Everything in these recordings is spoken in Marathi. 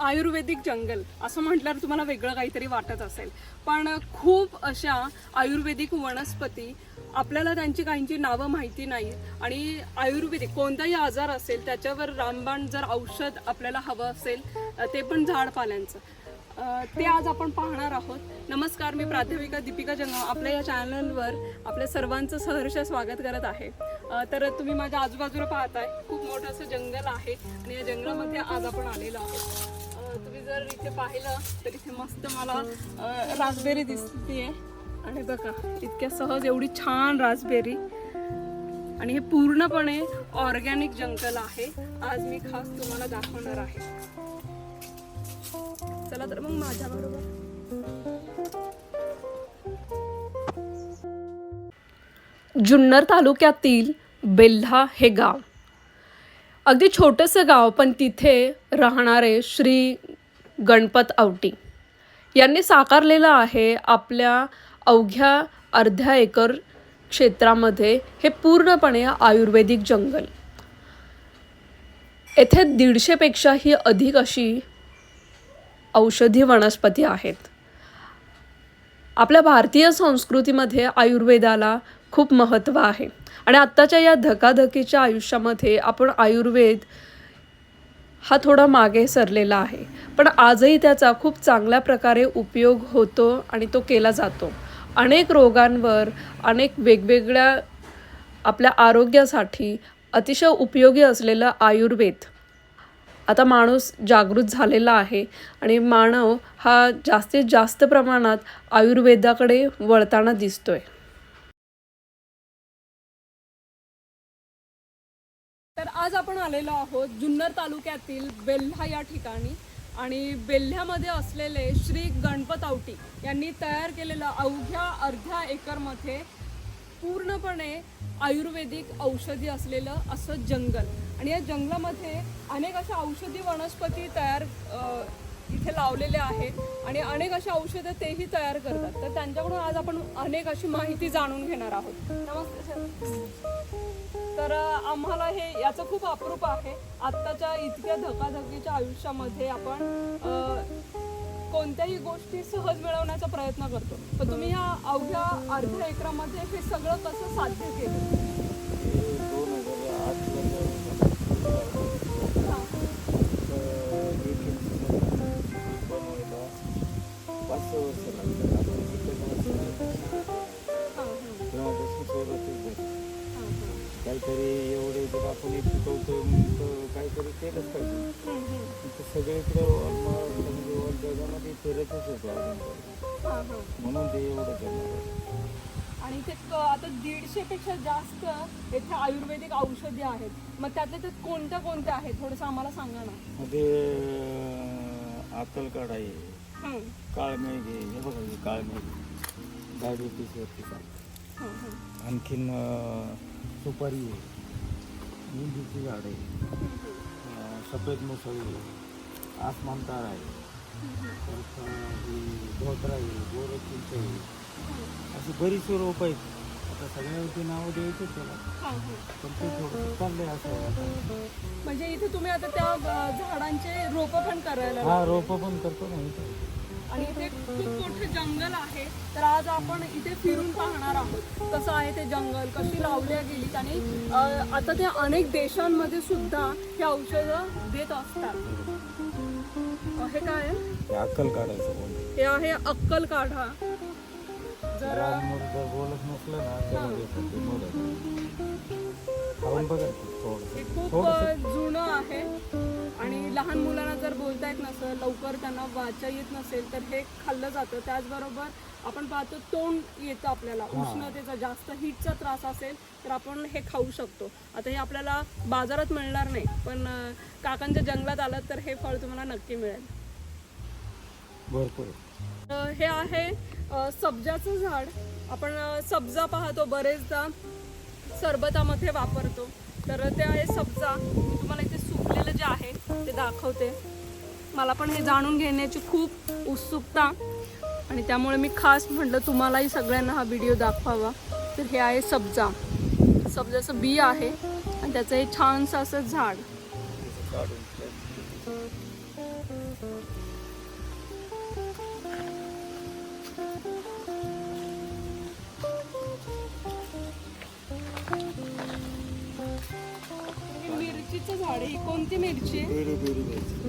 आयुर्वेदिक जंगल असं म्हटल्यावर तुम्हाला वेगळं काहीतरी वाटत असेल. पण खूप अशा आयुर्वेदिक वनस्पती आपल्याला त्यांची काहींची नावं माहिती नाही आणि आयुर्वेदिक कोणताही आजार असेल त्याच्यावर रामबाण जर औषध आपल्याला हवं असेल ते पण झाडपाल्यांचं. ते आज आपण पाहणार आहोत. नमस्कार मी प्राध्यापिका दीपिका जंगम आपल्या या चॅनलवर आपल्या सर्वांचं सहर्ष स्वागत करत आहे. तर तुम्ही माझ्या आजूबाजूला पाहताय खूप मोठं असं जंगल आहे आणि या जंगलामध्ये आज आपण आलेलो आहोत. तुम्ही जर इथे पाहिलं तर इथे मस्त मला रासबेरी दिसते आणि बघा इतक्या सहज एवढी छान रासबेरी. आणि हे पूर्णपणे ऑर्गॅनिक जंगल आहे. आज मी खास तुम्हाला दाखवणार आहे. चला तर मग माझ्या बरोबर. जुन्नर तालुक्यातील बेल्हा हे गाव. अगदी छोटंसं गाव पण तिथे राहणारे श्री गणपत आवटी यांनी साकारलेलं आहे आपल्या अवघ्या अर्ध्या एकर क्षेत्रामध्ये हे पूर्णपणे आयुर्वेदिक जंगल. येथे दीडशेपेक्षाही अधिक अशी औषधी वनस्पती आहेत. आपल्या भारतीय संस्कृतीमध्ये आयुर्वेदाला खूप महत्त्व आहे. आणि आत्ताच्या या धकाधकीच्या आयुष्यामध्ये आपण आयुर्वेद हा थोडा मागे सरलेला आहे. पण आजही त्याचा खूप चांगल्या प्रकारे उपयोग होतो आणि तो केला जातो. अनेक रोगांवर अनेक वेगवेगळ्या आपल्या आरोग्यासाठी अतिशय उपयोगी असलेलं आयुर्वेद. आता माणूस जागृत झालेला आहे आणि मानव हा जास्तीत जास्त प्रमाणात आयुर्वेदाकडे वळताना दिसतो आहे आज आपण आलेलो आहोत जुन्नर तालुक्यातील बेल्हा या ठिकाणी. आणि बेल्ह्यामध्ये असलेले श्री गणपत आवटी यांनी तयार केलेलं अवघ्या अर्ध्या एकरमध्ये पूर्णपणे आयुर्वेदिक औषधी असलेलं असं जंगल. आणि या जंगलामध्ये अनेक अशा औषधी वनस्पती तयार इथे लावलेले आहेत आणि अनेक अशी औषधं तेही तयार करतात. तर त्यांच्याकडून आज आपण अनेक अशी माहिती जाणून घेणार आहोत. नमस्ते तर आम्हाला हे याचं खूप अप्रूप आहे. आत्ताच्या इतक्या धकाधकीच्या आयुष्यामध्ये आपण कोणत्याही गोष्टी सहज मिळवण्याचा प्रयत्न करतो. पण तुम्ही या अवघ्या अर्ध्या एकरामध्ये हे सगळं कसं साध्य केलं? काहीतरी एवढे जर आपण एक तर काहीतरी केलंच पाहिजे. तर सगळीकडे म्हणजे जगामध्ये फिरतच होतो अजून. म्हणून ते एवढं करणार आणि ते क- आता दीडशे पेक्षा जास्त येथे आयुर्वेदिक औषधी आहेत. मग त्यातले ते कोणत्या कोणत्या आहेत? थोडंसं आम्हाला सांगा ना. मध्ये अक्कलकाड आहे. काळमेघ आहे हे बघा हे हं, हं. आणखीन अं, सुपारी आहे. मेंदीची झाड आहे. अं, सफेद मुसळी आहे. आसमान तार आहे. परत अं, ही धोत्रा आहे गोरे चिंच आहे. अशी बरीच रोप आहेत. आता सगळ्यांची नावं द्यायची त्याला. पण ते थोडं चाललंय असं आता. म्हणजे इथे तुम्ही आता त्या अ, झाडांचे रोप पण करायला हा रोप पण करतो ना इथं. आणि इथे खूप मोठं जंगल आहे. तर आज आपण इथे फिरून पाहणार आहोत. कसं आहे ते जंगल कशी लावल्या गेलीत आणि आता ते अनेक देशांमध्ये सुद्धा हे औषधं देत असतात. हे काय अक्कल काढायचं हे आहे अक्कल काढा जर बोलत नसलं ना हे. खूप जुनं आहे. आणि लहान मुलांना जर बोलता येत नसेल लवकर त्यांना वाचा येत नसेल तर हे खाल्लं जातं. त्याचबरोबर आपण पाहतो तोंड येतं आपल्याला. उष्णतेचा जास्त हीटचा त्रास असेल तर आपण हे खाऊ शकतो. आता हे आपल्याला बाजारात मिळणार नाही पण काकांच्या जंगलात आलं तर हे फळ तुम्हाला नक्की मिळेल. भरपूर हे आहे सब्जाचं झाड. आपण सब्जा पाहतो बरेचदा सरबतामध्ये वापरतो. तर ते आहे सब्जा. तुम्हाला जे आहे ते दाखवते. मला पण हे जाणून घेण्याची खूप उत्सुकता आणि त्यामुळे मी खास म्हटलं तुम्हालाही सगळ्यांना हा व्हिडिओ दाखवावा. तर हे आहे सब्जा. सब्जाचं बी आहे आणि त्याचं हे छानसं असं झाड. मिरचीचं झाड आहे. ही कोणती मिरची? आहे बेरी बेरी घ्यायची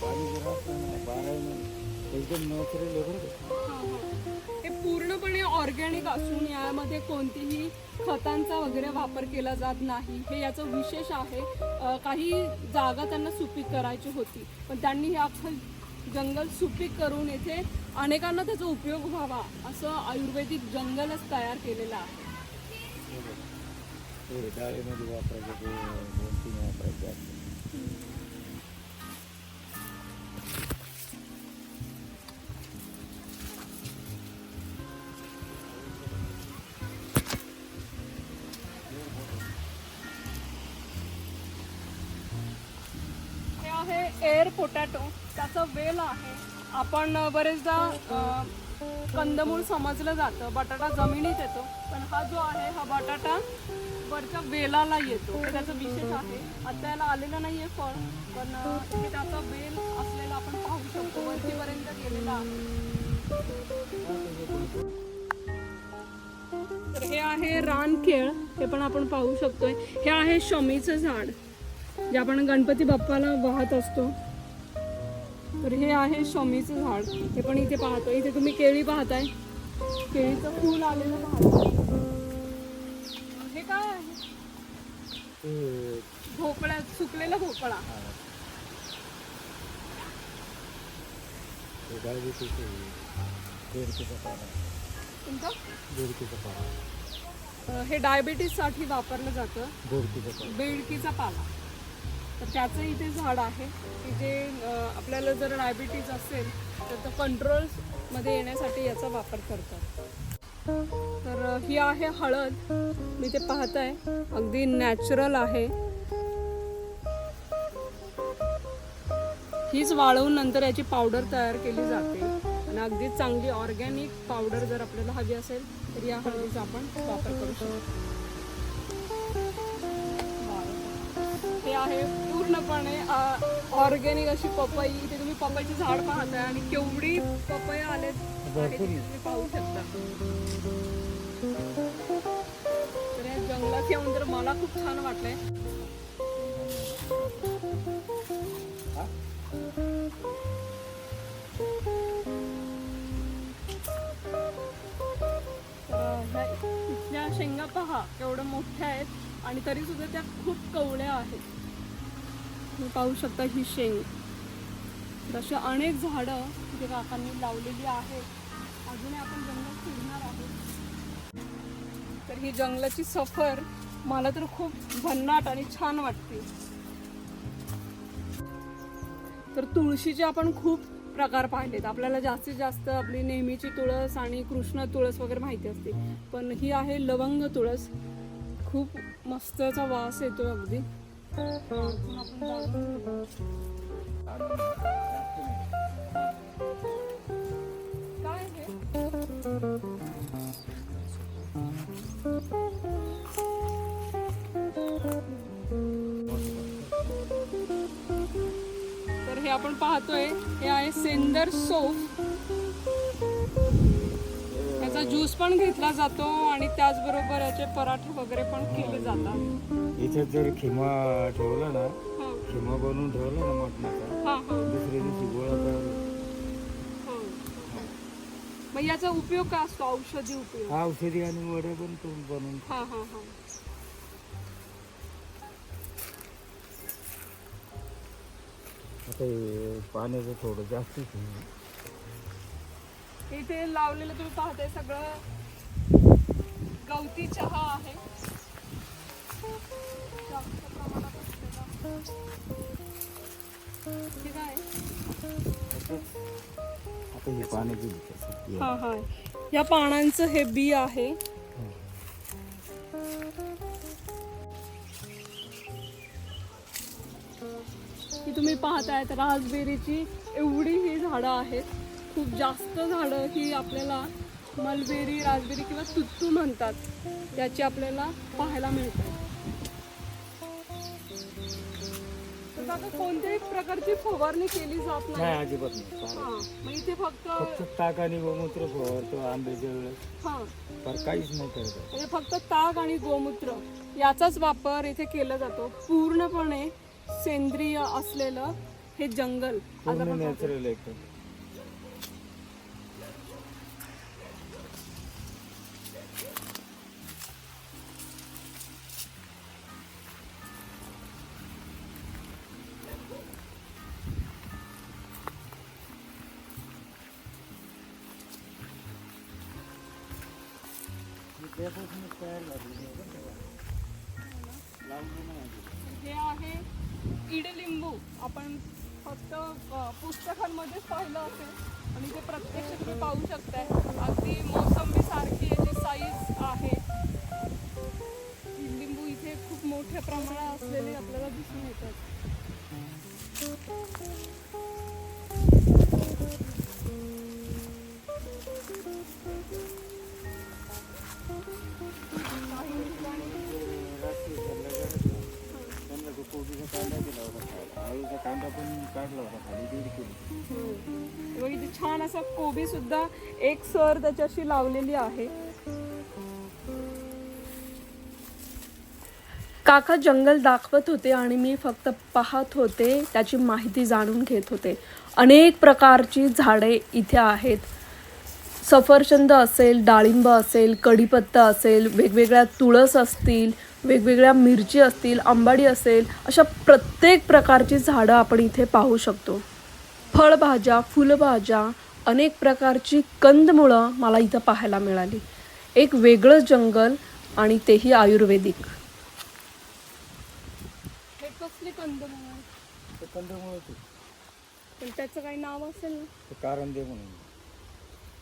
पाणी जर असलं ना बारा महिने एकदम नॅचरल आहे बरं का? हे पूर्णपणे ऑर्गॅनिक असून यामध्ये कोणतीही खतांचा वगैरे वापर केला जात नाही. हे याचं विशेष आहे. अं, काही जागा त्यांना सुपीक करायची होती. पण त्यांनी हे अख्खं जंगल सुपीक करून येथे अनेकांना त्याचा उपयोग व्हावा असं आयुर्वेदिक जंगलच तयार केलेलं आहे. ते डाळीमध्ये वापरायचं ते दोन तीन वापरायचे असते हे आहे एअर पोटॅटो त्याचा वेल आहे. आपण बरेचदा कंदमूळ समजलं जातं. बटाटा जमिनीत येतो. पण हा जो आहे हा बटाटा वरच्या वेलाला येतो. हे त्याचं विशेष आहे. आता याला आलेलं नाही आहे फळ पण हे त्याचा वेल असलेला आपण पाहू शकतो. वरतीपर्यंत गेलेला आहे. तर हे आहे रानखेळ हे पण आपण पाहू शकतोय. हे आहे शमीचं झाड जे आपण गणपती बाप्पाला वाहत असतो. तर हे आहे शमीचं झाड. हे पण इथे पाहतो इथे तुम्ही केळी पाहताय. केळीचं फूल आलेलं पाहताय. भोपळा सुकलेला भोपळा. अं, हे डायबिटीससाठी वापरलं जातं. बेडकीचा पाला. तर त्याचं इथे झाड आहे. की जे अं, आपल्याला जर डायबिटीज असेल तर तो कंट्रोलमध्ये येण्यासाठी याचा वापर करतात. तर ही आहे हळद. मी ते पाहत आहे अगदी नॅचरल आहे. हीच वाळवून नंतर याची पावडर तयार केली जाते. आणि अगदी चांगली ऑर्गॅनिक पावडर जर आपल्याला हवी असेल तर या हळदीचा आपण वापर करू शकतो. हे आहे पूर्णपणे ऑर्गॅनिक अशी पपई. इथे तुम्ही पपईचे झाड पाहताय आणि केवढी पपई तुम्ही पाहू शकता. तर या जंगलात येऊन तर मला खूप छान वाटलंय. इथल्या शेंगा पहा केवढ्या मोठ्या आहेत आणि तरी सुद्धा त्या खूप कवळ्या आहेत. तुम्ही पाहू शकता ही शेंग. तर अशी अनेक झाडं जे काकांनी लावलेली आहेत. बाजूने आपण जंगल फिरणार आहोत. तर ही जंगलाची सफर मला तर खूप भन्नाट आणि छान वाटते. तर तुळशीचे आपण खूप प्रकार पाहिलेत. आपल्याला जास्तीत जास्त आपली नेहमीची तुळस आणि कृष्ण तुळस वगैरे माहिती असते. पण ही आहे लवंग तुळस. खूप मस्तचा वास येतो अगदी. आपण पाहतोय हे आहे सेंदर सोफ. याचा ज्यूस पण घेतला जातो आणि त्याचबरोबर याचे पराठे वगैरे पण केले जातात. इथे जर खिमा ठेवला ना हा. खिमा बनवून ठेवला ना मटणाचा दुसऱ्या दिवशी गोळा होतो. हो. मग याचा उपयोग काय असतो? औषधी उपयोग? हा औषधी आणि वडे पण तो बनवून हा हा हा. आता हे पाण्याचं थोडं जास्तच आहे. इथे लावलेलं तुम्ही पाहताय सगळं गवती चहा आहे जास्त प्रमाणात असलेला. हे काय आहे? आता हे पाण्याची विकास हा हा या पानांचं हे बी आहे ही तुम्ही पाहताय तर रासबेरीची एवढी ही झाडं आहेत. खूप जास्त झाडं ही आपल्याला मलबेरी रासबेरी किंवा तुत्तू म्हणतात. त्याची आपल्याला पाहायला मिळतात. काका कोणत्याही प्रकारची फवारणी केली जात नाही. अजिबात नाही. हा इथे फक्त फक्त ताक आणि गोमूत्र फवारतो आंब्याच्या वेळेस हा. काहीच नाही करत. म्हणजे फक्त ताक आणि गोमूत्र याचाच वापर इथे केला जातो. पूर्णपणे सेंद्रिय असलेलं हे जंगल आता पूर्ण. नॅचरल एकदम तयार झालेली इडलिंबू आपण फक्त पुस्तकांमध्येच पाहिलं असेल. आणि ते प्रत्यक्ष तुम्ही पाहू शकताय. अगदी मोसंबी सारखी याची साईज आहे. इडलिंबू इथे खूप मोठ्या प्रमाणात असलेले आपल्याला दिसून येतात. आळूचा कांदा पण काढला होता खाली दीड किलो इथे छान असा कोबी सुद्धा एक सर त्याच्याशी लावलेली आहे. काका जंगल दाखवत होते आणि मी फक्त पाहत होते त्याची माहिती जाणून घेत होते. अनेक प्रकारची झाडे इथे आहेत. सफरचंद असेल डाळिंब असेल कढीपत्ता असेल वेगवेगळ्या तुळस असतील वेगवेगळ्या मिरची असतील आंबाडी असेल अशा प्रत्येक प्रकारची झाडं आपण इथे पाहू शकतो. फळभाज्या फुलभाज्या अनेक प्रकारची कंदमुळं मला इथं पाहायला मिळाली. एक वेगळं जंगल आणि तेही आयुर्वेदिक. हे कसले कंदमुळ? त्याचं काही नाव असेल ना? ते कारंदे म्हणून.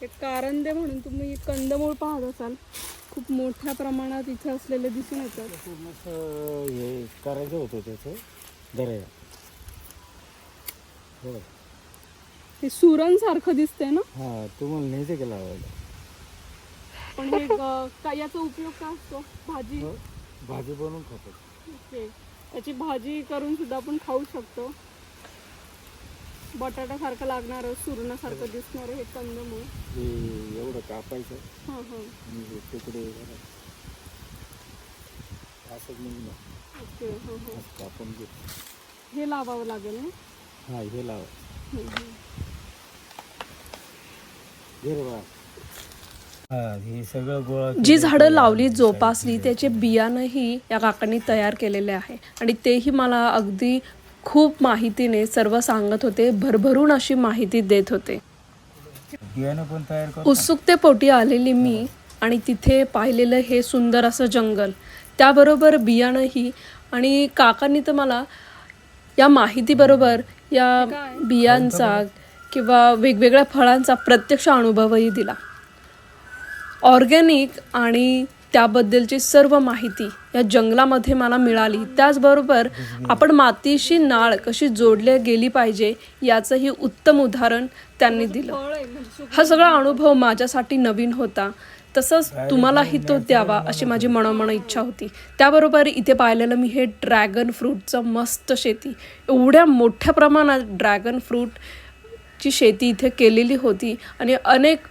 हे कारंदे म्हणून तुम्ही कंदमूळ पाहत असाल. खूप मोठ्या प्रमाणात इथे असलेले दिसून येतात. ते पूर्ण असं हे करायचं होतं त्याचं दर्या. हो सुरण सारखं दिसतंय ना? हां तुम्हाला न्यायचं का लावायला? पण हे ग- याचा उपयोग काय असतो? भाजी? हो. भाजी बनवून खातात ओके. त्याची भाजी करून सुद्धा आपण खाऊ शकतो. बटाटा सारखं लागणार सुरणासारखं दिसणार हे कंदमूळ. हे एवढं कापायचं. हां हां. आणि हे तुकडे बघा. असं निघणं ओके हो हो. असं कापून घे हे लावावं लागेल ना? हां हे लावा. हे हां हे जी झाडं लावली जोपासली त्याचे बियाणंही या काकांनी तयार केलेले आहे. आणि तेही मला अगदी खूप माहितीने सर्व सांगत होते भरभरून अशी माहिती देत होते. उत्सुकतेपोटी आलेली मी आणि तिथे पाहिलेलं हे सुंदर असं जंगल. त्याबरोबर बियाणंही आणि काकांनी तर मला या माहितीबरोबर या बियांचा किंवा वेगवेगळ्या फळांचा प्रत्यक्ष अनुभवही दिला. ऑर्गॅनिक आणि त्याबद्दलची सर्व माहिती या जंगलामध्ये मला मिळाली. त्याचबरोबर आपण मातीशी नाळ कशी जोडले गेली पाहिजे याचंही उत्तम उदाहरण त्यांनी दिलं. हा सगळा अनुभव माझ्यासाठी नवीन होता. तसंच तुम्हालाही तो द्यावा अशी माझी मनोमन इच्छा होती. त्याबरोबर इथे पाहिलेलं मी हे ड्रॅगन फ्रूटचं मस्त शेती. एवढ्या मोठ्या प्रमाणात ड्रॅगन फ्रूटची शेती इथे केलेली होती आणि अनेक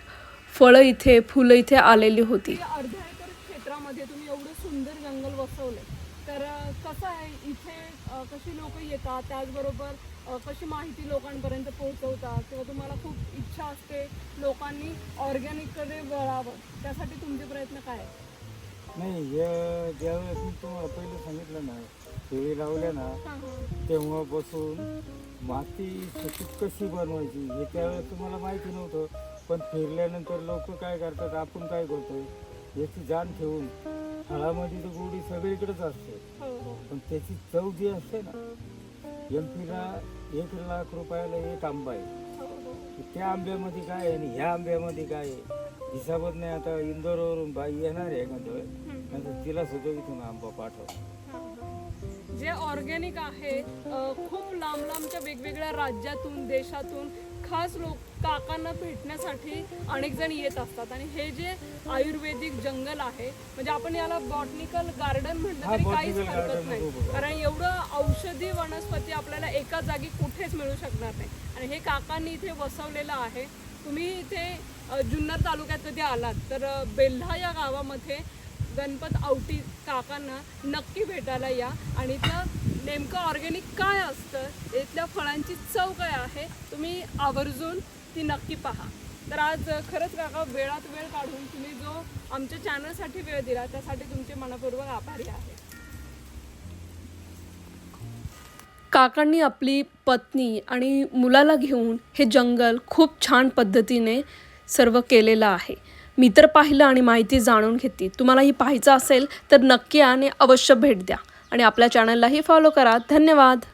फळं इथे फुलं इथे आलेली होती अर्ध्या एकर क्षेत्रामध्ये तुम्ही एवढं सुंदर जंगल वसवले तर अ, कसं आहे इथे अ, कशी लोक येतात त्याचबरोबर कशी माहिती लोकांपर्यंत पोहोचवतात किंवा तुम्हाला खूप इच्छा असते लोकांनी ऑर्गॅनिककडे वळावं त्यासाठी तुमचे प्रयत्न काय आहेत? नाही या ज्यावेळेस मी तुम्हाला पहिलं सांगितलं ना केळी लावल्या ना. तेव्हापासून माती सुपीक कशी बनवायची हे त्यावेळेस तुम्हाला माहिती नव्हतं पण फिरल्यानंतर लोक काय करतात आपण काय करतो याची जाण ठेवून फळामध्ये तर गोडी सगळीकडेच असते. हो हो. पण त्याची चव जी असते ना एम पीला एक लाख रुपयाला एक आंबा आहे. हो, हो. त्या आंब्यामध्ये काय आहे आणि ह्या आंब्यामध्ये काय आहे? हिसाबत नाही आता इंदोरवरून बाई येणार आहे एखाद्या वेळेस नंतर तिला सुद्धा इथून आंबा पाठव जे ऑर्गॅनिक आहे अ, खूप लांब लांबच्या वेगवेगळ्या राज्यातून देशातून खास लोक काकांना भेटण्यासाठी अनेक जण येत असतात. आणि हे जे आयुर्वेदिक जंगल आहे म्हणजे आपण याला बॉटनिकल गार्डन म्हटलं हा, तरी काहीच हरकत नाही. बरोबर. कारण एवढं औषधी वनस्पती आपल्याला एका जागी कुठेच मिळू शकणार नाही. आणि हे काकांनी इथे वसवलेलं आहे. तुम्ही इथे जुन्नर तालुक्यात कधी आलात तर बेल्हा या गावामध्ये गणपत आवटी काकांना नक्की भेटायला या. आणि इथलं नेमकं ऑर्गॅनिक काय असतं त्यांची चव काय आहे तुम्ही आवर्जून ती नक्की पहा. तर आज खरंच काका वेळात वेळ काढून तुम्ही जो आमच्या चॅनलसाठी वेळ दिला त्यासाठी तुमचे मनपूर्वक आभारी आहे. काकांनी आपली पत्नी आणि मुलाला घेऊन हे जंगल खूप छान पद्धतीने सर्व केलेलं आहे. मी तर पाहिलं आणि माहिती जाणून घेतली. तुम्हालाही पाहायचं असेल तर नक्की आणि अवश्य भेट द्या. आणि आपल्या चॅनललाही फॉलो करा. धन्यवाद.